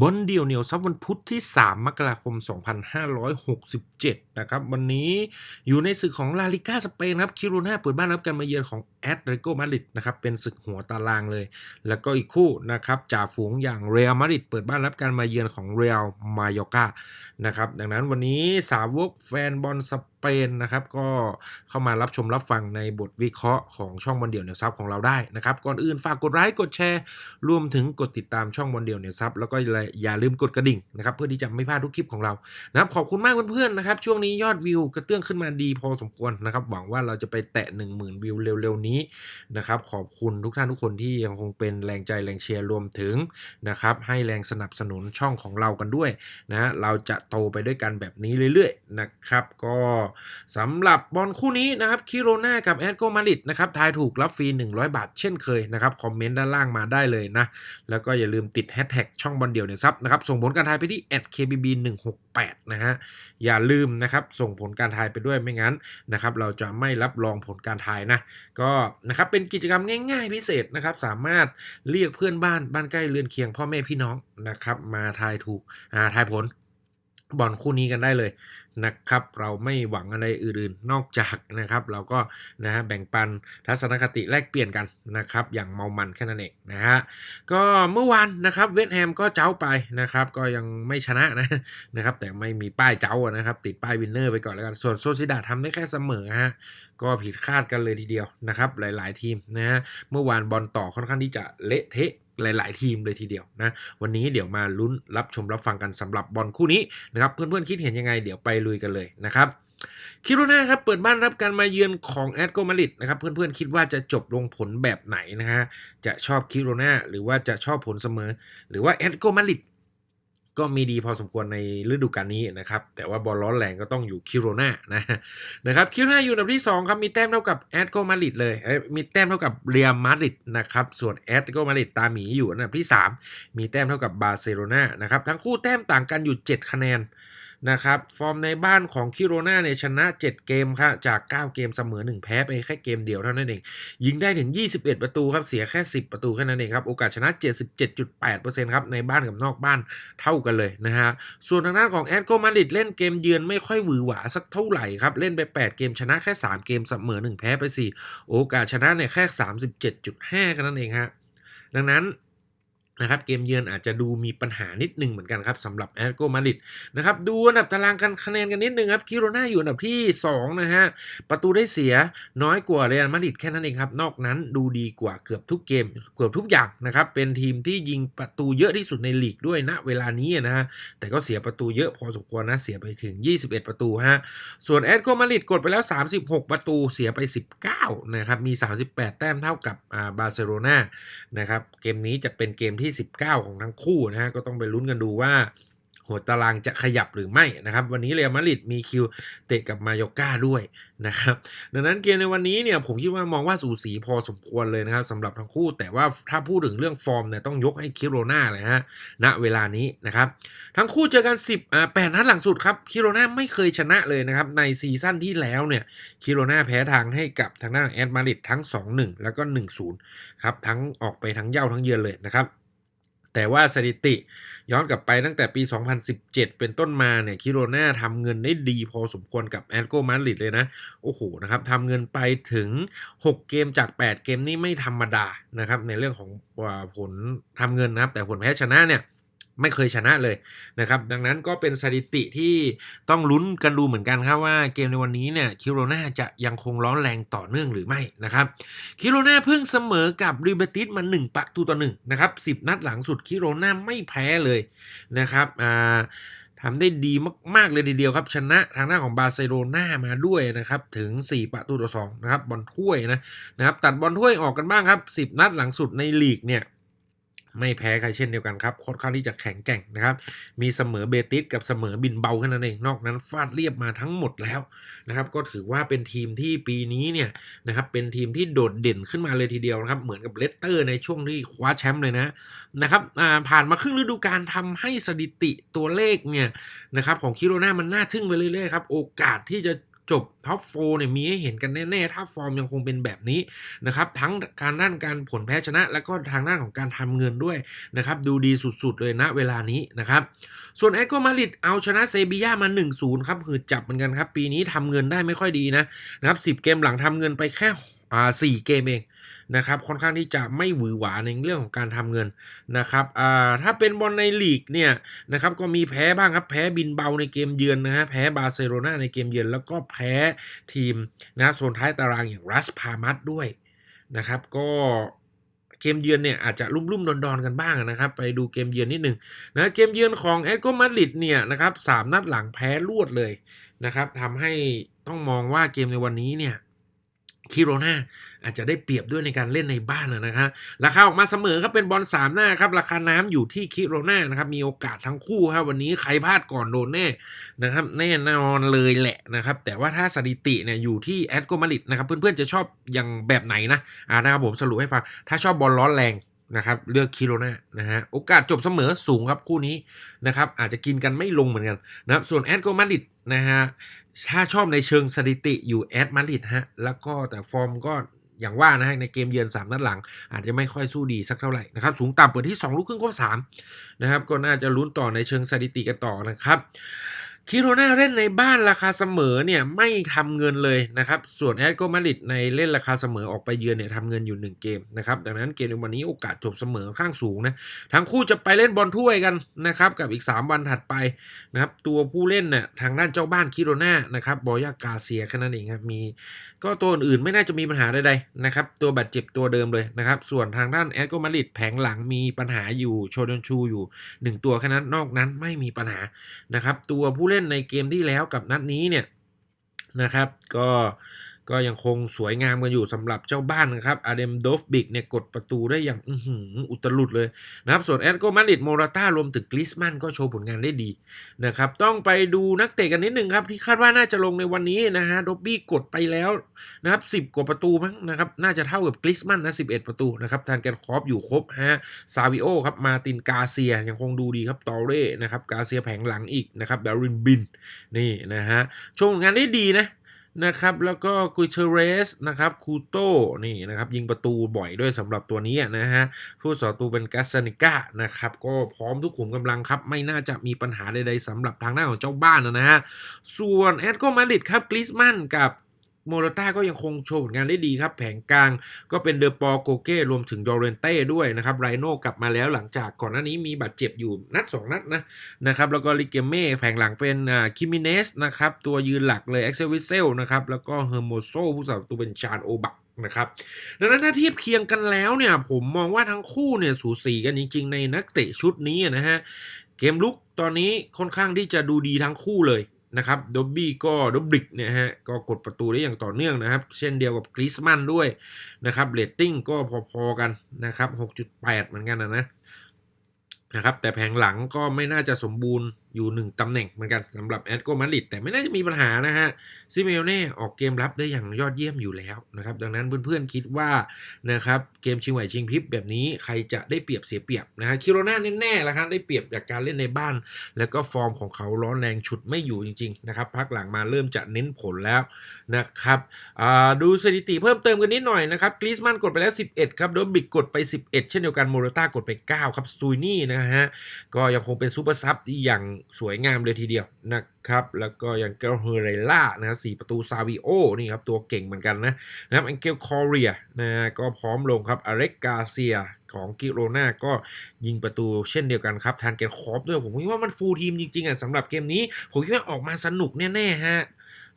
บนเดียวเหนียวซับวันพุธที่ 3 มกราคม 2567 นะครับวันนี้อยู่ในศึกของลาลิก้าสเปนครับคิโรนาเปิดบ้านรับการมาเยือนของแอตเลติโกมาดริดนะครับเป็นศึกหัวตารางเลย แล้วก็อีกคู่นะครับจ่าฝูงอย่างเรอัลมาดริดเปิดบ้านรับการมาเยือนของเรอัลมายอกานะครับดังนั้นวันนี้สาวกแฟนบอลสเปนนะครับก็เข้ามารับชมรับฟังในบทวิเคราะห์ของช่องบอลเดี่ยวเนียวซับของเราได้นะครับก่อนอื่นฝากกดไลค์กดแชร์รวมถึงกดติดตามช่องบอลเดี่ยวเนียวซับแล้วก็อย่าลืมกดกระดิ่งนะครับเพื่อที่จะไม่พลาดทุกคลิปของเรานะครับขอบคุณมากเพื่อนๆนะครับช่วงนี้ี้ยอดวิวกระเตื้องขึ้นมาดีพอสมควรนะครับ หวังว่าเราจะไปแตะ 1 0,000 วิวเร็วๆนี้นะครับ ขอบคุณทุกท่านทุกคนที่ยังคงเป็นแรงใจแรงเชียร์รวมถึงนะครับให้แรงสนับสนุนช่องของเรากันด้วยนะเราจะโตไปด้วยกันแบบนี้เรื่อยๆนะครับ ก็สำหรับบอลคู่นี้นะครับคิโรนากับแอดโกมาริดนะครับทายถูกรับฟรี 100 บาท เช่นเคยนะครับคอมเมนต์ด้านล่างมาได้เลยนะแล้วก็อย่าลืมติดแฮชแท็กช่องบอลเดี่ยวเนี่ยซับนะครับส่งผลการทายไปที่ @kbb169 8นะฮะอย่าลืมนะครับส่งผลการทายไปด้วยไม่งั้นนะครับเราจะไม่รับรองผลการทายนะก็นะครับเป็นกิจกรรมง่าย ๆ พิเศษนะครับสามารถเรียกเพื่อนบ้านบ้านใกล้เรือนเคียงพ่อแม่พี่น้องนะครับมาทายถูกอ่ทายผล บอลคู่นี้กันได้เลยนะครับ เราไม่หวังอะไรอื่นๆ นอกจากนะครับ เราก็นะฮะแบ่งปันทัศนคติแลกเปลี่ยนกันนะครับ อย่างเมามันแค่นั้นเองนะฮะก็เมื่อวานนะครับเวสแฮมก็เจ้าไปนะครับ ก็ยังไม่ชนะนะนะครับ แต่ไม่มีป้ายเจ้านะครับ ติดป้ายวินเนอร์ไปก่อนแล้วกันส่วนโซซิดาทำได้แค่เสมอฮะก็ผิดคาดกันเลยทีเดียวนะครับ หลาย ๆ ทีมนะฮะเมื่อวานบอลต่อค่อนข้างที่จะเละเทะ หลาย ๆ ทีมเลยทีเดียวนะวันนี้เดี๋ยวมาลุ้นรับชมรับฟังกันสำหรับบอลคู่นี้นะครับเพื่อน ๆ คิดเห็นยังไงเดี๋ยวไปลุยกันเลยนะครับคิโรนาครับเปิดบ้านรับการมาเยือนของแอตโกมาริดนะครับเพื่อนๆคิดว่าจะจบลงผลแบบไหนนะฮะจะชอบคิโรนาหรือว่าจะชอบผลเสมอ หรือว่าแอตโกมาริด ก็มีดีพอสมควรในฤดูกาลนี้นะครับ แต่ว่าบอลร้อนแรงก็ต้องอยู่คิโรนานะนะครับคิโรนาอยู่อันดับที่2ครับมีแต้มเท่ากับแอตโกมาริดเลยเมีแต้มเท่ากับเรียมาริดนะครับส่วนแอตโกมาริดตามหมีอยู่อันดับที่ 3 มีแต้มเท่ากับบาร์เซโลนานะครับทั้งคู่แต้มต่างกันอยู่ 7 คะแนน นะครับฟอร์มในบ้านของคิโรนาเนี่ยชนะ 7 เกมครับจาก 9 เกมเสมอ 1 แพ้ไปแค่เกมเดียวเท่านั้นเอง ยิงได้ถึง 21 ประตูครับเสียแค่ 10 ประตูแค่นั้นเองครับโอกาสชนะ 77.8%ครับในบ้านกับนอกบ้านเท่ากันเลยนะฮะส่วนทางด้านของแอตโกมาดริดเล่นเกมเยือนไม่ค่อยหวือหวาสักเท่าไหร่ครับเล่นไป 8 เกมชนะแค่ 3 เกมเสมอ 1 แพ้ไป 4 โอกาสชนะเนี่ยแค่ 37.5แค่นั้นเองฮะดังนั้น นะครับเกมเยือนอาจจะดูมีปัญหานิดนึงเหมือนกันครับสำหรับแอตโกมาริดนะครับดูอันดับตารางกันคะแนนกันนิดนึงครับคิโรนาอยู่อันดับที่ 2 นะฮะ ประตูได้เสียน้อยกว่าเรอัลมาดริดแค่นั้นเองครับ นอกนั้นดูดีกว่าเกือบทุกเกมเกือบทุกอย่างนะครับ เป็นทีมที่ยิงประตูเยอะที่สุดในลีกด้วยณเวลานี้นะฮะ แต่ก็เสียประตูเยอะพอสมควรนะเสียไปถึง 21 ประตูฮะส่วนแอตโกมาริดกดไปแล้ว 36 ประตูเสียไป 19นะครับมี 38 แต้มเท่ากับอาบาร์เซโลนานะครับเกมนี้จะเป็นเกมที่ที่ 19 ของทั้งคู่นะฮะก็ต้องไปลุ้นกันดูว่า หัวตารางจะขยับหรือไม่นะครับ วันนี้เรอัลมาดริดมีคิวเตะกับมาโยก้าด้วยนะครับ ดังนั้นเกมในวันนี้เนี่ยผมคิดว่ามองว่าสูสีพอสมควรเลยนะครับสำหรับทั้งคู่ แต่ว่าถ้าพูดถึงเรื่องฟอร์มเนี่ยต้องยกให้คิโรนาเลยฮะณเวลานี้นะครับ ทั้งคู่เจอกัน 10อ่า8นัดหลังสุดครับคิโรนาไม่เคยชนะเลยนะครับในซีซั่นที่แล้วเนี่ยคิโรนาแพ้ทางให้กับทางด้านแอตมาดริดทั้ง 2-1 แล้วก็ 1-0ครับทั้งออกไปทั้งเย่าทั้งเยือนเลยนะครับ แต่ว่าสถิติย้อนกลับไปตั้งแต่ปี 2017 เป็นต้นมาเนี่ยคิโรนาทำเงินได้ดีพอสมควรกับแอตโกมาริดเลยนะ โอ้โหนะครับทำเงินไปถึง 6 เกมจาก 8 เกมนี่ไม่ธรรมดานะครับในเรื่องของผลทำเงินนะครับ แต่ผลแพ้ชนะเนี่ย ไม่เคยชนะเลยนะครับ ดังนั้นก็เป็นสถิติที่ต้องลุ้นกันดูเหมือนกันครับว่าเกมในวันนี้เนี่ยคิโรนาจะยังคงร้อนแรงต่อเนื่องหรือไม่นะครับคิโรนาเพิ่งเสมอกับริเบติสมา1ประตูต่อ1นะครับ10 นัดหลังสุดคิโรนาไม่แพ้เลยนะครับอ่าทำได้ดีมากๆเลยทีเดียวครับ ชนะทางหน้าของบาร์เซโลนามาด้วยนะครับ ถึง 4 ประตูต่อ2นะครับบอลถ้วยนะนะครับ ตัดบอลถ้วยออกกันบ้างครับ 10 นัดหลังสุดในลีกเนี่ย ไม่แพ้ใครเช่นเดียวกันครับค่อนข้างที่จะแข็งแกร่งนะครับ มีเสมอเบติสกับเสมอบินเบาแค่นั้นเองนอกนั้นฟาดเรียบมาทั้งหมดแล้วนะครับก็ถือว่าเป็นทีมที่ปีนี้เนี่ยนะครับเป็นทีมที่โดดเด่นขึ้นมาเลยทีเดียวนะครับเหมือนกับเลสเตอร์ในช่วงที่คว้าแชมป์เลยนะนะครับผ่านมาครึ่งฤดูกาลทำให้สถิติตัวเลขเนี่ยนะครับของคิโรนามันน่าทึ่งไปเรื่อยๆครับโอกาสที่จะ จบท็อปโฟเนี่ยมีให้เห็นกันแน่ๆ ถ้าฟอร์มยังคงเป็นแบบนี้นะครับทั้งการด้านการผลแพ้ชนะ แล้วก็ทางด้านของการทำเงินด้วยนะครับดูดีสุดๆเลยณเวลานี้นะครับส่วนแอตโกมาริดเอาชนะเซบีย่ามา 1-0 ครับหืดจับเหมือนกันครับ ปีนี้ทำเงินได้ไม่ค่อยดีนะนะครับ10 เกมหลังทำเงินไปแค่ อ่า4เกมเองนะครับค่อนข้างที่จะไม่หวือหวาในเรื่องของการทำเงินนะครับอ่าถ้าเป็นบอลในลีกเนี่ยนะครับก็มีแพ้บ้างครับแพ้บินเบาในเกมเยือนนะฮะแพ้บาร์เซโลนาในเกมเยือน แล้วก็แพ้ทีมนะครับโซนท้ายตารางอย่างรัสพามัสด้วยนะครับก็เกมเยือนเนี่ยอาจจะลุ่มๆดอนๆกันบ้างนะครับ ไปดูเกมเยือนนิดหนึ่งนะเกมเยือนของแอตโกมาดริดเนี่ยนะครับสามนัดหลังแพ้รวดเลยนะครับทำให้ต้องมองว่าเกมในวันนี้เนี่ย คิโรนาอาจจะได้เปรียบด้วยในการเล่นในบ้านนะครับราคาออกมาเสมอครับเป็นบอลสามหน้าครับราคาน้ำอยู่ที่คิโรนานะครับมีโอกาสทั้งคู่ครับวันนี้ใครพลาดก่อนโดนแน่นะครับแน่นอนเลยแหละนะครับแต่ว่าถ้าสถิติเนี่ยอยู่ที่แอตโกมาดริดนะครับเพื่อนๆจะชอบอย่างแบบไหนนะอ่านะครับผมสรุปให้ฟังถ้าชอบบอลร้อนแรง นะครับเลือกคิโรนานะฮะโอกาสจบเสมอสูงครับคู่นี้นะครับอาจจะกินกันไม่ลงเหมือนกันนะครับส่วนแอตโกมาริดนะฮะถ้าชอบในเชิงสถิติอยู่แอตมาริดฮะแล้วก็แต่ฟอร์มก็อย่างว่านะฮะในเกมเยือน 3 นัดหลัง อาจจะไม่ค่อยสู้ดีสักเท่าไหร่นะครับสูงต่ำเปิดที่ 2 ลูกครึ่งครบ3นะครับก็น่าจะลุ้นต่อในเชิงสถิติกันต่อนะครับ คิโรนาเล่นในบ้านราคาเสมอเนี่ยไม่ทำเงินเลยนะครับ ส่วนแอตโกมาริดในเล่นราคาเสมอออกไปเยือนเนี่ยทำเงินอยู่ 1 เกมนะครับดังนั้นเกมในวันนี้โอกาสจบเสมอข้างสูงนะทั้งคู่จะไปเล่นบอลถ้วยกันนะครับกับอีก 3 วันถัดไปนะครับตัวผู้เล่นเนี่ยทางด้านเจ้าบ้านคิโรนานะครับบอยากาเซียแค่นั้นเองครับมีก็ตัวอื่นไม่น่าจะมีปัญหาใดๆนะครับ ตัวบาดเจ็บตัวเดิมเลยนะครับ ส่วนทางด้านแอตโกมาริดแผงหลังมีปัญหาอยู่โชดนชูอยู่ 1 ตัวแค่นั้นนอกนั้นไม่มีปัญหานะครับ ตัวผู้เล่นในเกมที่แล้วกับนัดนี้เนี่ยนะครับ ก็ ก็ยังคงสวยงามกันอยู่สำหรับเจ้าบ้านนะครับอาเดมโดฟบิกเนี่ยกดประตูได้อย่างอื้อหืออุตลุดเลยนะครับ ส่วนแอตโกมาดริดโมราต้ารวมถึงกลิสมันก็โชว์ผลงานได้ดีนะครับ ต้องไปดูนักเตะกันนิดนึงครับ ที่คาดว่าน่าจะลงในวันนี้นะฮะดอบบี้กดไปแล้วนะครับสิบกว่าประตูมั้งนะครับ น่าจะเท่ากับกลิสมันนะสิบเอ็ดประตูนะครับทานแกนคอฟอยู่ครบฮะซาวิโอครับมาตินกาเซียยังคงดูดีครับตอเร่นะครับกาเซียแผงหลังอีกนะครับดารินบินนี่นะฮะโชว์ผลงานได้ดีนะ นะครับแล้วก็กุยเชเรสนะครับคูโตนี่นะครับยิงประตูบ่อยด้วยสำหรับตัวนี้นะฮะผู้สอตูเป็นกัสเนกานะครับก็พร้อมทุกขุมกำลังครับ ไม่น่าจะมีปัญหาใดๆสำหรับทางหน้าของเจ้าบ้านนะฮะส่วนแอตโกมาดริดครับกริสมันกับ โมราต้าก็ยังคงโชว์ผลงานได้ดีครับ แผงกลางก็เป็นเดอปอโกเก้รวมถึงดอเรนเต้ด้วยนะครับไรโน่กลับมาแล้วหลังจากก่อนหน้านี้มีบาดเจ็บอยู่นัด 2 นัดนะนะครับแล้วก็ลิเกเม่แผงหลังเป็นคิมิเนสนะครับตัวยืนหลักเลยเอ็กเซวิเซลนะครับแล้วก็เฮอร์โมโซผู้สาวตัวเป็นชาญโอบักนะครับดังนั้นถ้าเทียบเคียงกันแล้วเนี่ยผมมองว่าทั้งคู่เนี่ยสูสีกันจริง ๆ ในนักเตะชุดนี้นะฮะเกมลุกตอนนี้ค่อนข้างที่จะดูดีทั้งคู่เลย นะครับดอบบี้ก็ดอบบิกเนี่ยฮะก็กดประตูได้อย่างต่อเนื่องนะครับ เช่นเดียวกับกริสมันด้วยนะครับเรตติ้งก็พอๆกันนะครับ 6.8 เหมือนกันนะนะนะครับแต่แผงหลังก็ไม่น่าจะสมบูรณ์ อยู่1ตำแหน่งเหมือนกันสำหรับแอตโกมาริดแต่ไม่น่าจะมีปัญหานะฮะซิเมโอเน่ออกเกมรับได้อย่างยอดเยี่ยมอยู่แล้วนะครับดังนั้นเพื่อนๆคิดว่านะครับเกมชิงไหวชิงพริบแบบนี้ใครจะได้เปรียบเสียเปรียบนะฮะคิโรนาแน่ๆแล้วครับได้เปรียบจากการเล่นในบ้าน แล้วก็ฟอร์มของเขาร้อนแรงฉุดไม่อยู่จริงๆนะครับพักหลังมาเริ่มจะเน้นผลแล้วนะครับดูสถิติเพิ่มเติมกันนิดหน่อยนะครับกรีซมันกดไปแล้ว 11 ครับโดบิกกดไป 11 เช่นเดียวกันโมรต้ากดไป 9 ครับสตูนี่นะฮะก็ยังคงเป็นซูเปอร์ซับอย่างสวยงามเลยทีเดียวนะครับ แล้วก็อย่างเกลเฮเรล่านะครับสี่ประตูซาวิโอนี่ครับ ตัวเก่งเหมือนกันนะนะครับอังเกลคอเรียนะก็พร้อมลงครับอเล็กกาเซียของกิโรนาก็ยิงประตูเช่นเดียวกันครับทานเกนคอฟด้วยผมคิดว่ามันฟูลทีมจริงๆอะสำหรับเกมนี้ ผมคิดว่าออกมาสนุกแน่ๆฮะ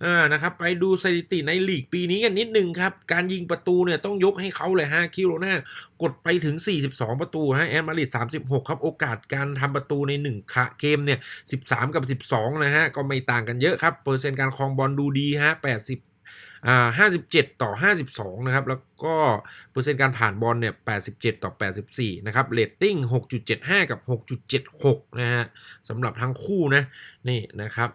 อ่านะครับไปดูสถิติในลีกปีนี้กันนิดนึงครับ การยิงประตูเนี่ยต้องยกให้เขาเลยฮะคิโรนากดไปถึง 42 ประตูฮะแอนมาริด36 ครับโอกาสการทำประตูใน1คะเกมเนี่ย13 กับ 12 นะฮะ ก็ไม่ต่างกันเยอะครับ เปอร์เซ็นต์การครองบอลดูดีฮะ 80อ่า57 ต่อ 52 นะครับ แล้วก็เปอร์เซ็นต์การผ่านบอลเนี่ย 87 ต่อ 84 นะครับเรตติ้ง 6.75 กับ 6.76 นะฮะสำหรับทั้งคู่นะ นี่นะครับ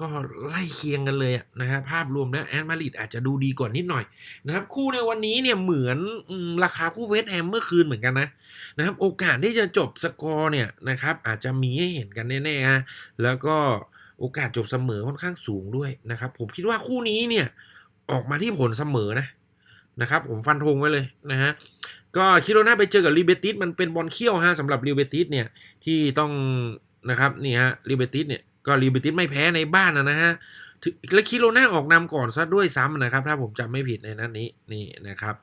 ก็ไล่เคียงกันเลยนะฮะภาพรวมนะแอนมาริดอาจจะดูดีกว่านิดหน่อยนะครับคู่ในวันนี้เนี่ยเหมือนอราคาคู่เวสแฮมเมื่อคืนเหมือนกันนะนะครับโอกาสที่จะจบสกอร์เนี่ยนะครับอาจจะมีให้เห็นกันแน่ๆฮะแล้วก็โอกาสจบเสมอค่อนข้างสูงด้วยนะครับผมคิดว่าคู่นี้เนี่ยออกมาที่ผลเสมอนะนะครับผมฟันธงไว้เลยนะฮะก็คิโรนาไปเจอกับลิเบติสมันเป็นบอลเขี้ยวฮะสำหรับลิเบติสเนี่ยที่ต้องนะครับนี่ฮะลิเบติสเนี่ย ก็ลิเบติสไม่แพ้ในบ้านนะนะฮะถึงและคิโรนาออกนำก่อนซะด้วยซ้ำนะครับ ถ้าผมจำไม่ผิดในนัดนนี้นี่นะครับ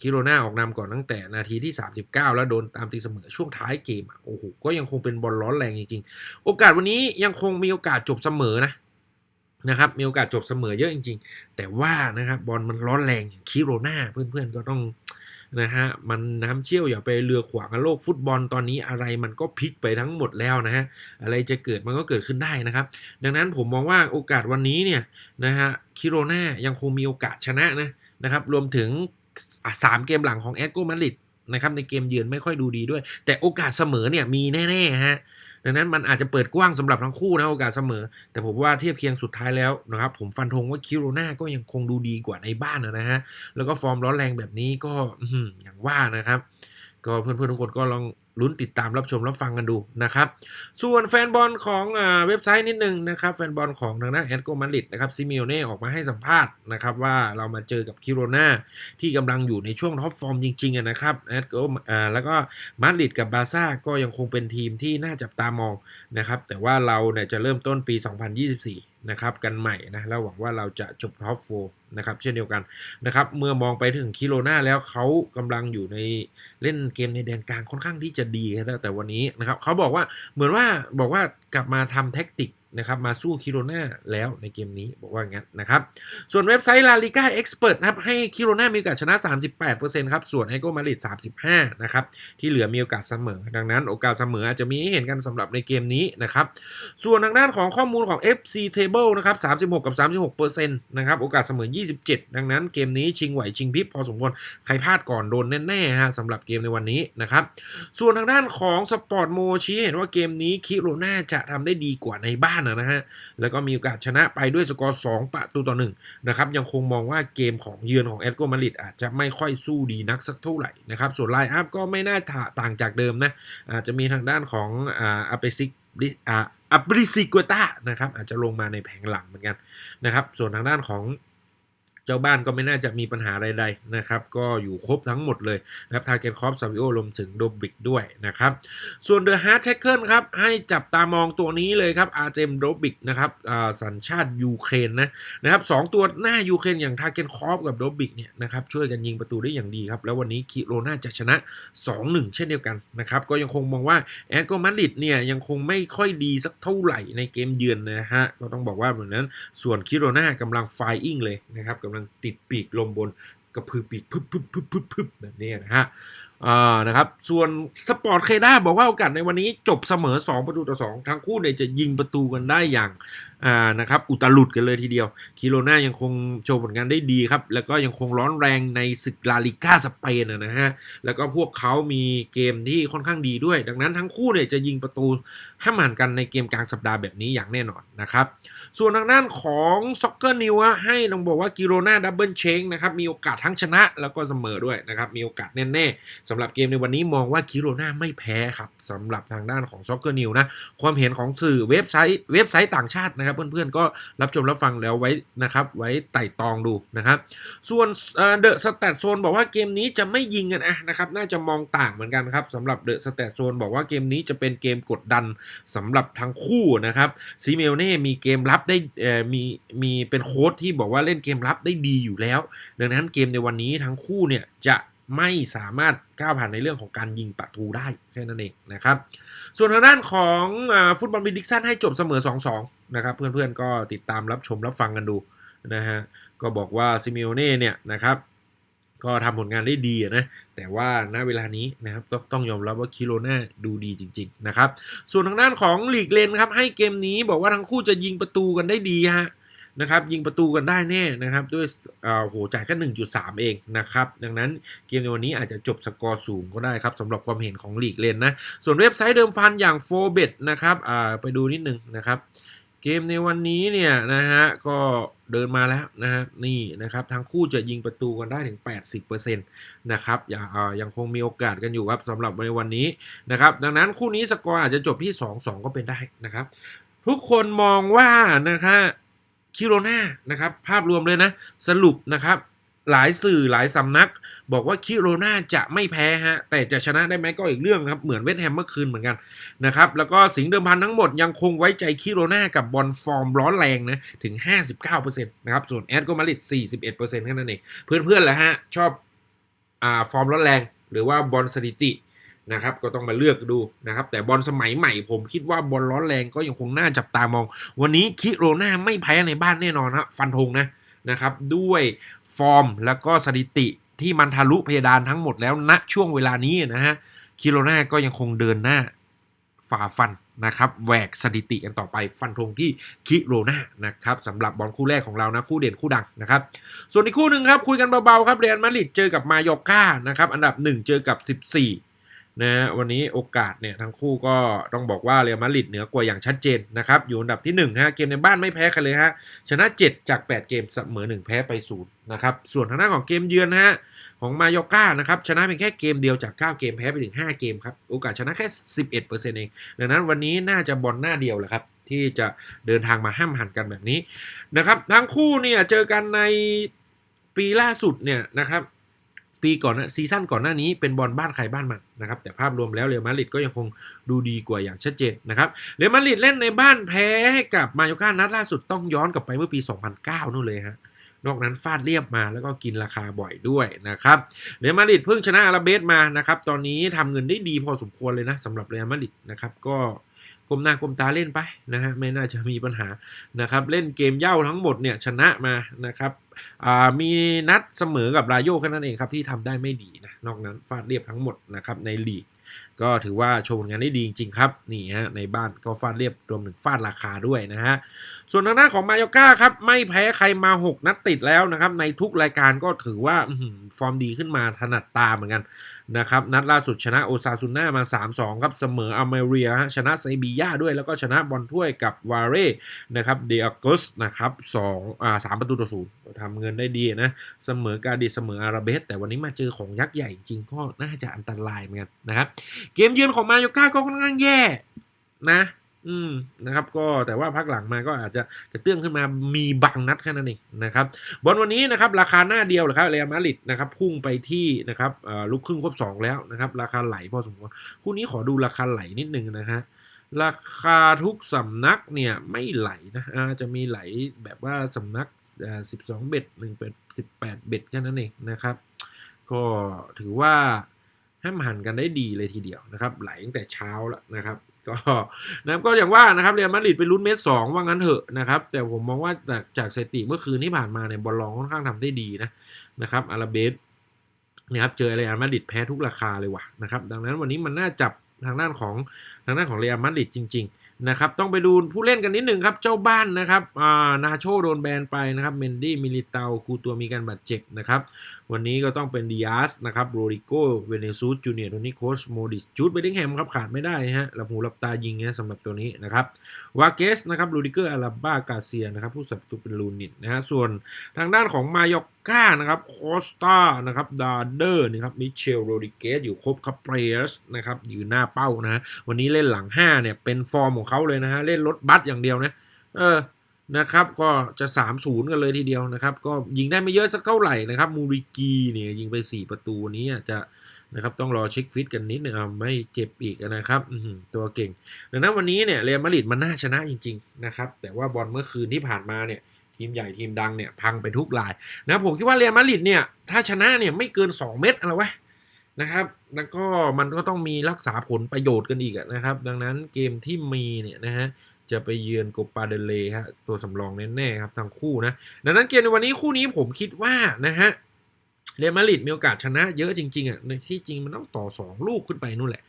คิโรนาออกนำก่อนตั้งแต่นาทีที่ 39 แล้วโดนตามตีเสมอช่วงท้ายเกมโอ้โหก็ยังคงเป็นบอลร้อนแรงจริงๆ โอกาสวันนี้ยังคงมีโอกาสจบเสมอนะนะครับมีโอกาสจบเสมอเยอะจริง ๆ แต่ว่านะครับบอลมันร้อนแรงอย่างคิโรนาเพื่อนๆก็ต้อง นะฮะมันน้ำเชี่ยวอย่าไปเรือขวางโลกฟุตบอลตอนนี้อะไรมันก็พลิกไปทั้งหมดแล้วนะฮะอะไรจะเกิดมันก็เกิดขึ้นได้นะครับ ดังนั้นผมมองว่าโอกาสวันนี้เนี่ยนะฮะคิโรนายังคงมีโอกาสชนะนะนะครับรวมถึงอะสามเกมหลังของแอตโกมาริด นะครับในเกมเยือนไม่ค่อยดูดีด้วย แต่โอกาสเสมอเนี่ยมีแน่ๆฮะดังนั้นมันอาจจะเปิดกว้างสำหรับทั้งคู่นะโอกาสเสมอ แต่ผมว่าเทียบเคียงสุดท้ายแล้วนะครับผมฟันธงว่าคิโรนาก็ยังคงดูดีกว่าในบ้านนะฮะแล้วก็ฟอร์มร้อนแรงแบบนี้ก็อื้อหืออย่างว่านะครับ ก็เพื่อนๆทุกคนก็ลอง ลุ้นติดตามรับชมรับฟังกันดูนะครับ ส่วนแฟนบอลของเว็บไซต์นิดนึงนะครับ แฟนบอลของทางด้านแอตโกมาริดนะครับซิมิโอเน่ออกมาให้สัมภาษณ์นะครับว่าเรามาเจอกับคิโรนาที่กำลังอยู่ในช่วงท็อปฟอร์มจริงๆนะครับแอตโกอ่าแล้วก็มาริดกับบาร์ซ่าก็ยังคงเป็นทีมที่น่าจับตามองนะครับแต่ว่าเราเนี่ยจะเริ่มต้นปี 2024นะครับกันใหม่นะแล้วหวังว่าเราจะจบท็อปโฟนะครับเช่นเดียวกันนะครับเมื่อมองไปถึงคิโรนาแล้วเขากำลังอยู่ในเล่นเกมในแดนกลางค่อนข้างที่จะดีแล้วแต่วันนี้นะครับเขาบอกว่าเหมือนว่าบอกว่ากลับมาทำแท็กติก นะครับมาสู้คิโรนาแล้วในเกมนี้บอกว่างั้นนะครับ ส่วนเว็บไซต์ La Liga Expert นะครับให้คิโรนามีโอกาสชนะ 38%ครับ ส่วนไอโกมาริด35 นะครับ ที่เหลือมีโอกาสเสมอ ดังนั้นโอกาสเสมออาจจะมีให้เห็นกันสำหรับในเกมนี้นะครับ ส่วนทางด้านของข้อมูลของ FC Table นะครับ 36 กับ 36%นะครับ โอกาสเสมอ 27 ดังนั้นเกมนี้ชิงไหวชิงพริบพอสมควร ใครพลาดก่อนโดนแน่ๆฮะสำหรับเกมในวันนี้นะครับ ส่วนทางด้านของสปอร์ตโมชี้เห็นว่าเกมนี้คิโรนาจะทำได้ดีกว่าในบ้านนะฮะ แล้วก็มีโอกาสชนะไปด้วยสกอร์2ประตูต่อ1นะครับ ยังคงมองว่าเกมของเยือนของแอตโกมาริดอาจจะไม่ค่อยสู้ดีนักสักเท่าไหร่นะครับ ส่วนไลน์อัพก็ไม่น่าต่างจากเดิมนะ อาจจะมีทางด้านของอาเปซิกอาบริซิกัวต้านะครับอาจจะลงมาในแผงหลังเหมือนกันนะครับ ส่วนทางด้านของ เจ้าบ้านก็ไม่น่าจะมีปัญหาใดๆนะครับก็อยู่ครบทั้งหมดเลยนะครับทาเกนคอฟซาวิโอรวมถึงโดบิกด้วยนะครับส่วนเดอะฮาร์ดแท็กเกิลครับให้จับตามองตัวนี้เลยครับอาร์เจมโดบิกนะครับอ่าสัญชาติยูเครนนะนะครับสองตัวหน้ายูเครนอย่างทาเกนคอฟกับโดบิกเนี่ยนะครับช่วยกันยิงประตูได้อย่างดีครับแล้ววันนี้คิโรนาจะชนะ 2-1 เช่นเดียวกันนะครับก็ยังคงมองว่าแอตโกมาดริดเนี่ยยังคงไม่ค่อยดีสักเท่าไหร่ในเกมเยือนนะฮะก็ต้องบอกว่าเหมือนนั้นส่วนคิโรนากำลังไฟอิงเลยนะครับกำลังติดปีกลมบนกระพือปีกพึบพึบพึบพึบพึบแบบนี้นะฮะอ่านะครับ ส่วนสปอร์ตเคด้าบอกว่าโอกาสในวันนี้จบเสมอ 2 ประตูต่อ 2 ทั้งคู่เนี่ยจะยิงประตูกันได้อย่างอ่านะครับอุตลุดกันเลยทีเดียวคิโรนายังคงโชว์ผลงานได้ดีครับ แล้วก็ยังคงร้อนแรงในศึกลาลิก้าสเปนนะฮะแล้วก็พวกเขามีเกมที่ค่อนข้างดีด้วย ดังนั้นทั้งคู่เนี่ยจะยิงประตูให้มันกันในเกมกลางสัปดาห์แบบนี้อย่างแน่นอนนะครับ ส่วนทางด้านของซ็อกเกอร์นิวให้ต้องบอกว่ากิโรนาดับเบิลเชงนะครับมีโอกาสทั้งชนะแล้วก็เสมอด้วยนะครับมีโอกาสแน่ๆสำหรับเกมในวันนี้มองว่ากิโรนาไม่แพ้ครับสำหรับทางด้านของซ็อกเกอร์นิวนะความเห็นของสื่อเว็บไซต์เว็บไซต์ต่างชาตินะครับเพื่อนๆก็รับชมรับฟังแล้วไว้นะครับ ไว้ไต่ตองดูนะครับ ส่วนเดอะสแตทโซนบอกว่าเกมนี้จะไม่ยิงกันอะนะครับน่าจะมองต่างเหมือนกันครับสำหรับเดอะสแตทโซนบอกว่าเกมนี้จะเป็นเกมกดดันสำหรับทั้งคู่นะครับซีเมลเน่มีเกมรับได้มีมีเป็นโค้ชที่บอกว่าเล่นเกมรับได้ดีอยู่แล้ว ดังนั้นเกมในวันนี้ทั้งคู่เนี่ยจะไม่สามารถก้าวผ่านในเรื่องของการยิงประตูได้แค่นั้นเองนะครับ ส่วนทางด้านของฟุตบอลบิดิกซันให้จบเสมอ 2-2 นะครับ เพื่อนๆก็ติดตามรับชมรับฟังกันดูนะฮะก็บอกว่าซิเมโอเน่เนี่ยนะครับก็ทำผลงานได้ดีนะ แต่ว่าณเวลานี้นะครับต้องต้องยอมรับว่าคิโรนาดูดีจริงๆนะครับ ส่วนทางด้านของลีกเลนครับให้เกมนี้บอกว่าทั้งคู่จะยิงประตูกันได้ดีฮะนะครับยิงประตูกันได้แน่นะครับด้วยอ่าโหจ่ายแค่ 1.3 เองนะครับดังนั้นเกมในวันนี้อาจจะจบสกอร์สูงก็ได้ครับสำหรับความเห็นของลีกเลนนะ ส่วนเว็บไซต์เดิมพันอย่างโฟเบตนะครับอ่าไปดูนิดนึงนะครับ เกมในวันนี้เนี่ยนะฮะก็เดินมาแล้วนะฮะนี่นะครับทั้งคู่จะยิงประตูกันได้ถึง 80%นะครับอย่าอ่ายังคงมีโอกาสกันอยู่ครับสำหรับในวันนี้นะครับดังนั้นคู่นี้สกอร์อาจจะจบที่ 2-2 ก็เป็นได้นะครับ ทุกคนมองว่านะคะคิโรนานะครับภาพรวมเลยนะสรุปนะครับ หลายสื่อหลายสำนัก บอกว่าคิโรนาจะไม่แพ้ฮะ แต่จะชนะได้ไหมก็อีกเรื่องครับ เหมือนเวสแฮมเมื่อคืนเหมือนกันนะครับ แล้วก็สิงเดิมพันทั้งหมดยังคงไว้ใจคิโรนากับบอลฟอร์มร้อนแรงนะถึง 59%นะครับ ส่วนแอดโกมาริด41%แค่นั้นเอง เพื่อนๆแหละฮะชอบอ่าฟอร์มร้อนแรง หรือว่าบอลสถิตินะครับก็ต้องมาเลือกดูนะครับ แต่บอลสมัยใหม่ผมคิดว่าบอลร้อนแรงก็ยังคงน่าจับตามอง วันนี้คิโรนาไม่แพ้ในบ้านแน่นอนฮะฟันธงนะ นะครับด้วยฟอร์มแล้วก็สถิติที่มันทะลุเพดานทั้งหมดแล้วณช่วงเวลานี้นะฮะคิโรนาก็ยังคงเดินหน้าฝ่าฟันนะครับแหวกสถิติกันต่อไปฟันธงที่คิโรนานะครับสำหรับบอลคู่แรกของเรานะคู่เด่นคู่ดังนะครับ ส่วนอีกคู่หนึ่งครับคุยกันเบาๆครับเรอัลมาดริดเจอกับมายอก้านะครับอันดับ 1 เจอกับ 14 นะวันนี้โอกาสเนี่ยทั้งคู่ก็ต้องบอกว่าเรอัลมาดริดเหนือกว่าอย่างชัดเจนนะครับอยู่อันดับที่1ฮะเกมในบ้านไม่แพ้กันเลยฮะชนะ 7 จาก 8 เกมเสมอ 1 แพ้ไป0นะครับส่วนทางด้านของเกมเยือนฮะของมายอร์ก้านะครับชนะเพียงแค่เกมเดียวจาก 9 เกมแพ้ไปถึง 5 เกมครับโอกาสชนะแค่ 11%เองดังนั้นวันนี้น่าจะบอลหน้าเดียวแหละครับที่จะเดินทางมาห้ามหันกันแบบนี้นะครับทั้งคู่เนี่ยเจอกันในปีล่าสุดเนี่ยนะครับ ปีก่อนนะซีซั่นก่อนหน้านี้เป็นบอลบ้านใครบ้านมันนะครับแต่ภาพรวมแล้วเรอัลมาดริดก็ยังคงดูดีกว่าอย่างชัดเจนนะครับเรอัลมาดริดเล่นในบ้านแพ้ให้กับมาโยกานัดล่าสุดต้องย้อนกลับไปเมื่อปี 2009นู่นเลยฮะนอกนั้นฟาดเรียบมาแล้วก็กินราคาบ่อยด้วยนะครับเรอัลมาดริดเพิ่งชนะอาราเบสมานะครับตอนนี้ทำเงินได้ดีพอสมควรเลยนะสำหรับเรอัลมาดริดนะครับก็ ก้มหน้าก้มตาเล่นไปนะฮะไม่น่าจะมีปัญหานะครับเล่นเกมเย่าทั้งหมดเนี่ยชนะมานะครับมีนัดเสมอกับรายโยแค่นั้นเองครับที่ทำได้ไม่ดีนะนอกนั้นฟาดเรียบทั้งหมดนะครับในลีกก็ถือว่าโชว์ผลงานได้ดีจริงๆครับนี่ฮะในบ้านก็ฟาดเรียบรวมถึงฟาดราคาด้วยนะฮะส่วนทางด้านของมายก้าครับไม่แพ้ใครมา 6 นัดติดแล้วนะครับในทุกรายการก็ถือว่าฟอร์มดีขึ้นมาถนัดตาเหมือนกัน นะครับนัดล่าสุดชนะโอซาซุน่ามา 3-2 ครับเสมออเมริยฮะชนะไซบียาด้วยแล้วก็ชนะบอลถ้วยกับวาเร่นะครับเดอากุสนะครับสองอ่าสามประตูต่อศูนย์ทำเงินได้ดีนะเสมอกาดิเสมออาราเบสแต่วันนี้มาเจอของยักษ์ใหญ่จริงก็น่าจะอันตรายเหมือนกันนะครับเกมเยือนของมาโยก้าก็ค่อนข้างแย่นะ อืมนะครับ ก็แต่ว่าพักหลังมาก็อาจจะกระเตื้องขึ้นมามีบางนัดแค่นั้นเองนะครับบอลวันนี้นะครับราคาหน้าเดียวเลยครับเรอัลมาดริดนะครับพุ่งไปที่นะครับอ่อลูกครึ่งครบสองแล้วนะครับราคาไหลพอสมควรคู่นี้ขอดูราคาไหลนิดนึงนะฮะราคาทุกสำนักเนี่ยไม่ไหลนะอาจะมีไหลแบบว่าสำนักอ่า12เบ็ด1เป็ด18เบ็ดแค่นั้นเองนะครับ ก็ถือว่าห้ามหันกันได้ดีเลยทีเดียวนะครับ ไหลตั้งแต่เช้าแล้วนะครับ ก็นะก็อย่างว่านะครับเรอัลมาดริดไปลุ้นเมตรสองว่างั้นเถอะนะครับ แต่ผมมองว่าจากจากสถิติเมื่อคืนที่ผ่านมาเนี่ยบอลลองค่อนข้างทำได้ดีนะนะครับอาราเบสนะครับเจอเรอัลมาดริดแพ้ทุกราคาเลยว่ะนะครับ ดังนั้นวันนี้มันน่าจับทางด้านของทางด้านของเรอัลมาดริดจริง ๆ นะครับ ต้องไปดูผู้เล่นกันนิดหนึ่งครับ เจ้าบ้านนะครับอ่านาโชโดนแบนไปนะครับเมนดี้มิลิเตากูตัวมีการบาดเจ็บนะครับ วันนี้ก็ต้องเป็นดิอาสนะครับโรดิโกเวเนซูสจูเนียร์ตัวนี้โคชโมดิสจูดเบดิงแฮมครับขาดไม่ได้ฮะหลับหูหลับตายิงนะสำหรับตัวนี้นะครับวาเกสนะครับลูดิเกอร์อาราบ้ากาเซียนะครับผู้สับประตูเป็นลูนิตนะฮะส่วนทางด้านของมายอกกานะครับโคสตานะครับดาเดอร์นะครับมิเชลโรดิเกสอยู่ครบครับเปรสนะครับอยู่หน้าเป้านะฮะวันนี้เล่นหลัง5เนี่ยเป็นฟอร์มของเขาเลยนะฮะเล่นรถบัสอย่างเดียวนะเออ นะครับก็จะ 3-0 กันเลยทีเดียวนะครับ ก็ยิงได้ไม่เยอะสักเท่าไหร่นะครับมูริกีเนี่ยยิงไป 4 ประตูนี้จะนะครับต้องรอเช็คฟิตกันนิดนึงอ่าไม่เจ็บอีกนะครับตัวเก่งดังนั้นวันนี้เนี่ยเรอัลมาดริดมันน่าชนะจริงๆนะครับแต่ว่าบอลเมื่อคืนที่ผ่านมาเนี่ยทีมใหญ่ทีมดังเนี่ยพังไปทุกรายนะผมคิดว่าเรอัลมาดริดเนี่ยถ้าชนะเนี่ยไม่เกิน 2 เม็ดอะไรวะนะครับ แล้วก็มันก็ต้องมีรักษาผลประโยชน์กันอีกนะครับ ดังนั้นเกมที่มีเนี่ยนะฮะ จะไปเยือนโกปาเดเลฮะตัวสำรองแน่ๆครับทั้งคู่นะดังนั้นเกมในวันนี้คู่นี้ผมคิดว่านะฮะเรอัลมาดริดมีโอกาสชนะเยอะจริงๆอะในที่จริงมันต้องต่อสองลูกขึ้นไปนู่นแหละ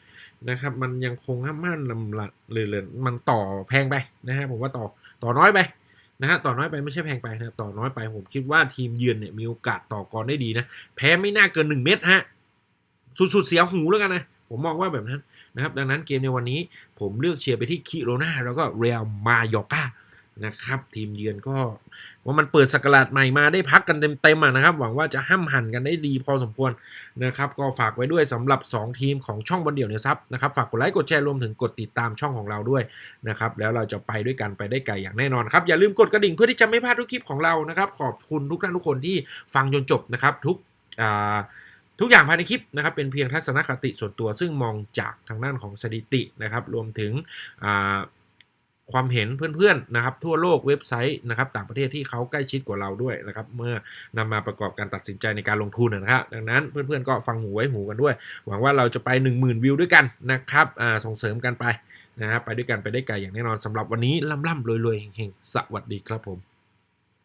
นะครับมันยังคงห้ามมั่นลำละเลยเลยมันต่อแพงไปนะฮะผมว่าต่อต่อน้อยไปนะฮะต่อน้อยไปไม่ใช่แพงไปนะต่อน้อยไปผมคิดว่าทีมเยือนเนี่ยมีโอกาสต่อกรได้ดีนะ แพ้ไม่น่าเกิน 1 เม็ดฮะสุดๆเสียหูแล้วกันนะ ผมมองว่าแบบนั้น นะครับดังนั้นเกมในวันนี้ผมเลือกเชียร์ไปที่คิโรนาแล้วก็เรอัลมายอร์กานะครับทีมเยือนก็ว่ามันเปิดสกราชใหม่มาได้พักกันเต็มๆอะนะครับ หวังว่าจะห้ำหันกันได้ดีพอสมควรนะครับก็ฝากไว้ด้วยสำหรับ 2 ทีมของช่องบอลเดี่ยวเนี่ยซับนะครับฝากกดไลค์กดแชร์รวมถึงกดติดตามช่องของเราด้วยนะครับแล้วเราจะไปด้วยกันไปได้ไกลอย่างแน่นอนครับอย่าลืมกดกระดิ่งเพื่อที่จะไม่พลาดทุกคลิปของเรานะครับขอบคุณทุกท่านทุกคนที่ฟังจนจบนะครับทุกอ่า ทุกอย่างภายในคลิปนะครับเป็นเพียงทัศนคติส่วนตัว ซึ่งมองจากทางด้านของสถิตินะครับ รวมถึงความเห็นเพื่อนๆนะครับ ทั่วโลกเว็บไซต์นะครับ ต่างประเทศที่เขาใกล้ชิดกว่าเราด้วยนะครับ เมื่อนำมาประกอบการตัดสินใจในการลงทุนนะครับดังนั้นเพื่อนๆก็ฟังหูไว้หูกันด้วย หวังว่าเราจะไป 1 0,000 วิวด้วยกันนะครับส่งเสริมกันไปนะครับไปด้วยกันไปได้ไกลอย่างแน่นอนสำหรับวันนี้ล่ำๆรวยๆเฮงๆสวัสดีครับผม